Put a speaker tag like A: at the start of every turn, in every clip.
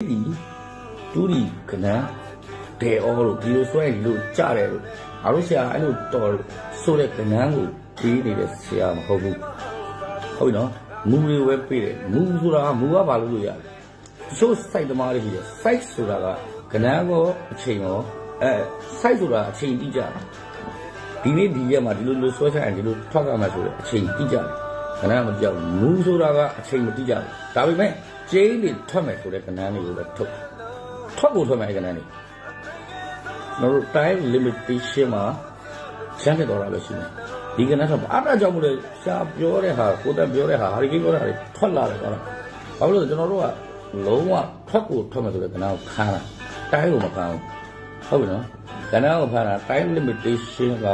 A: ဒီတူဒီကနန်းဒေအောလို့ဒီလိုဆွဲဒီလိုကြတယ်လို့အားလို့ဆရာအဲ့လိုတော်ဆိုတဲ့ကနန်းကိုပြီးနေတဲ့ဆရာမဟုတ်ဘူးဟုတ်ပြီနော်မူတွေဝဲပေးတယ်မူဆိုတာကမူကဘာလို့လို့ရတယ်တချို့ site သမားတွေရှိတယ် site ဆိုတာကကနန်းကိုအချိန်ရောအဲ site ဆိုတာအချိန်တိကျတယ်ဒီနေ့ဒီရက်မှာဒီလိုလိုဆွဲချင်ဒီလိုထွက်ရမှာဆိုတဲ့အချိန်တိကျတယ်ကနန်းမကြောက်မူဆိုတာကအချိန်မတိကျဘူးဒါပေမဲ့ ကျင်းတွေထွက်မယ်ဆိုတဲ့ကနန်းတွေကိုပဲထုတ်ထွက်ကိုထွက်မယ်အဲ့ကနန်းတွေကျွန်တော်တို့ time limitation မှာရှင်းပြတော့တာပဲရှိတယ်ဒီကနန်းတော့အားတာကြောင့်မို့လဲရှားပြောတဲ့ဟာကိုတက်ပြောတဲ့ဟာဟာဒီကိပြောတာတွေထွက်လာတယ်ကွာဘာလို့လဲဆိုတော့ကျွန်တော်တို့ကလုံးဝထွက်ကိုထွက်မယ်ဆိုတဲ့ကနန်းကိုခန်းတာတိုင်းကိုမခန်းဘူးဟုတ်ပြီနော်ကနန်းကိုခန်းတာ time limitation က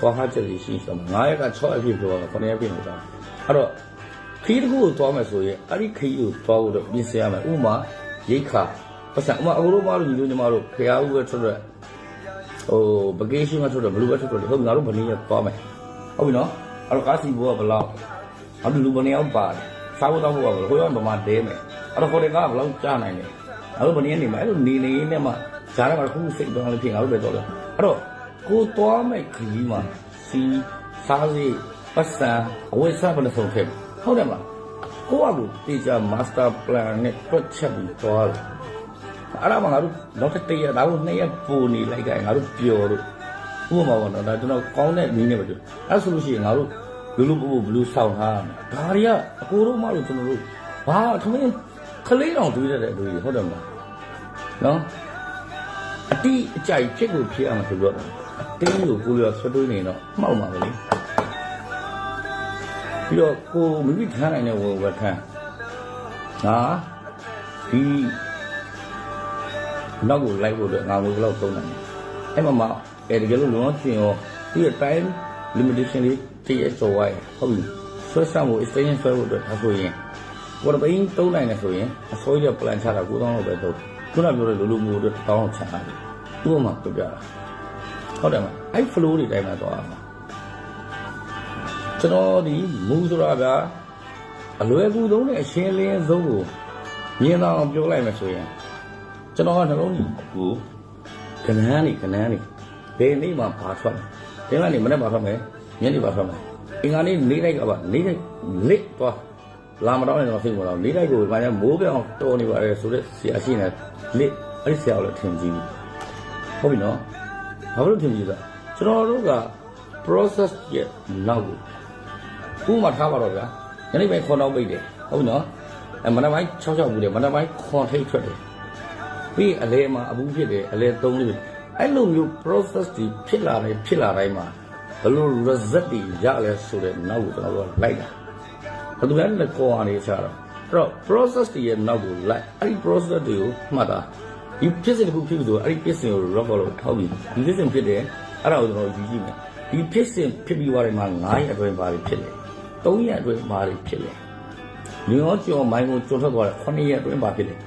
A: ဘာဟာချက်ရှိရှိမှာ9ရက်က6အဖြစ်ပြောတာ9ရက်ပြည့်နေတာအဲ့တော့ ခီးတစ်ခုကိုသွားမယ်ဆိုရင်အဲ့ဒီခီးကိုသွားဖို့တော့ပြင်ဆင်ရမယ်ဥပမာရိတ်ခါပတ်စံဥပမာအကိုတို့မလို့ညီတို့ညီမတို့ဖျားဦးပဲထွက်ထွက်ဟို vacation မှာထွက်ထွက်ဘလူးပဲထွက်ထွက်ဟုတ်ငါတို့ဘယ်နည်းသွားမယ်ဟုတ်ပြီနော်အဲ့တော့ကားစီဘောကဘယ်လောက်အဲ့ဒီလူဘယ်နည်းအောင်ပါတယ်စားဖို့တော့ဖို့ကဘယ်လိုဟိုရောက်ဗမာဒဲမယ်အဲ့တော့ဟိုတယ်ကဘယ်လောက်ကြားနိုင်လဲအဲ့လိုဘယ်နည်းနေမှာအဲ့လိုနေနေနဲ့မှဈာထဲမှာတစ်ခုစိတ်သွားလို့ဖြစ်ငါတို့ပဲတော့တယ်အဲ့တော့ကိုသွားမဲ့ခကြီးမှာစီစားစီပတ်စံအဝိစားဘယ်လိုဆုံးဖြစ် ဟုတ်တယ်မလားကိုကကိုတေချာ master plan နဲ့တွက်ချက်ပြီးသွားတယ်အဲ့ဒါမှငါတို့နောက်တစ်တရက်ဒါကိုနှစ်ရက်ပိုနေလိုက်ကြရင်ငါတို့ပျော်လို့ဥပမာပေါ့နော်ဒါကျွန်တော်ကောင်းတဲ့နည်းနဲ့ပဲပြောအဲ့ဆိုလို့ရှိရင်ငါတို့လူလူပူပူဘလူးဆောင်ထားရမယ်ဒါတွေကအကိုတို့မှလို့ကျွန်တော်တို့ဘာထမင်းခလေးတောင်တွေးရတဲ့အတွေးဟုတ်တယ်မလားနော်အတိအကြိုက်ဖြစ်ကိုဖြစ်အောင်ဆိုတော့အတင်းကိုကိုယ်ရဆွတွေးနေတော့မှောက်မှာပဲလေ ပြီးတော့ကိုမိမိထမ်းနိုင်တဲ့ဝဝထမ်းဟာဒီနောက်ကိုလိုက်ဖို့အတွက်ငါမျိုးဘယ်လောက်သုံးနိုင်လဲအဲ့မှာမှအဲတကယ်လို့လုံးဝကျင်ရောဒီ time limitation လေးတည့်ရကျော်သွားရင်ဟုတ်ပြီဆွဲဆောင်ဖို့ extension ဆွဲဖို့အတွက်ဒါဆိုရင်ဘောပိန်းသုံးနိုင်တယ်ဆိုရင်အစိုးရ plan ချတာ9000လောက်ပဲသုံးခုနပြောတဲ့လူလူမျိုးတွေ1000လောက်ချတာလေသူ့မှာပြပြတာဟုတ်တယ်မအဲ့ flow တွေတိုင်းမှာသွားရမှာ ကျွန်တော်ဒီမူဆိုတာကအလွယ်ကူဆုံးနဲ့အရှင်းလင်းဆုံးကိုမြင်အောင်ပြောလိုက်မှဆိုရင်ကျွန်တော်ကနှလုံးကိုကနန်းနေကနန်းနေဘယ်နေ့မှဘာထွက်လဲဒီကနေမနေ့မှထွက်မယ်ညနေမှထွက်မယ်အင်္ဂါနေ့နေလိုက်ကပါနေလိုက်လစ်သွားလာမတော့လည်းတော့ဖိတ်မတော့နေလိုက်ကိုဘာလဲမိုးပြောင်တော်နေပါလေဆိုတော့ဆရာရှိနေလစ်အဲ့ဒီဆရာကိုလည်းထင်ကြည့်ဟုတ်ပြီနော်ဘာလို့ထင်ကြည့်လဲကျွန်တော်တို့က process ရဲ့နောက်ကို ဥပမာထားပါတော့ဗျာညနေပိုင်းခွန်တော့ပိတ်တယ်ဟုတ်နော်အဲမနက်ပိုင်း6 6ဘူးတယ်မနက်ပိုင်းခွန်ထိတ်ထွက်တယ်ပြီးအလဲမှာအဘူးဖြစ်တယ်အလဲ3လို့အဲ့လိုမျိုး process တွေဖြစ်လာတယ်ဖြစ်လာတိုင်းမှာဘယ်လို result တွေရလဲဆိုတဲ့နောက်ကိုကျွန်တော်တို့ကလိုက်တာဘယ်သူလဲလည်းခေါ်ရနေချတော့အဲ့တော့ process တွေရဲ့နောက်ကိုလိုက်အဲ့ဒီ process တွေကိုမှတ်တာဒီဖြစ်စဉ်တစ်ခုဖြစ်ပြီဆိုအဲ့ဒီဖြစ်စဉ်ကို record လုပ်ထောက်ပြီးဒီဖြစ်စဉ်ဖြစ်တယ်အဲ့ဒါကိုကျွန်တော်ယူကြည့်မယ်ဒီဖြစ်စဉ်ဖြစ်ပြီးသွားတယ်မှာ9ရက်အတွင်းပါဖြစ်တယ် 3ရက်အတွင်းပါဖြစ်တယ်ညောကျော်မိုင်းကိုကျွတ်ထွက်သွားတယ်9ရက်အတွင်းပါဖြစ်တယ်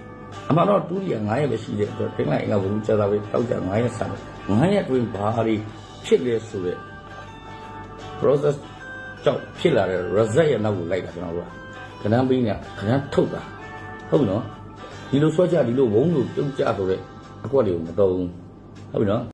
A: အမှန်တော့တူရီက9ရက်ပဲရှိတဲ့အတွက်တင်လိုက်အင်္ဂါဘုံကျတာပဲတောက်ကြ9ရက်ဆန်9ရက်အတွင်းဘာတွေဖြစ်လဲဆိုတဲ့ process ကြောင့်ဖြစ်လာတဲ့ result ရဲ့နောက်ကိုလိုက်တာကျွန်တော်တို့ကခဏပေးနေခဏထုတ်တာဟုတ်ပြီနော်ဒီလိုဆွဲကြဒီလိုဝုန်းလိုပြုတ်ကြဆိုတဲ့အကွက်တွေကိုမတော်ဘူးဟုတ်ပြီနော်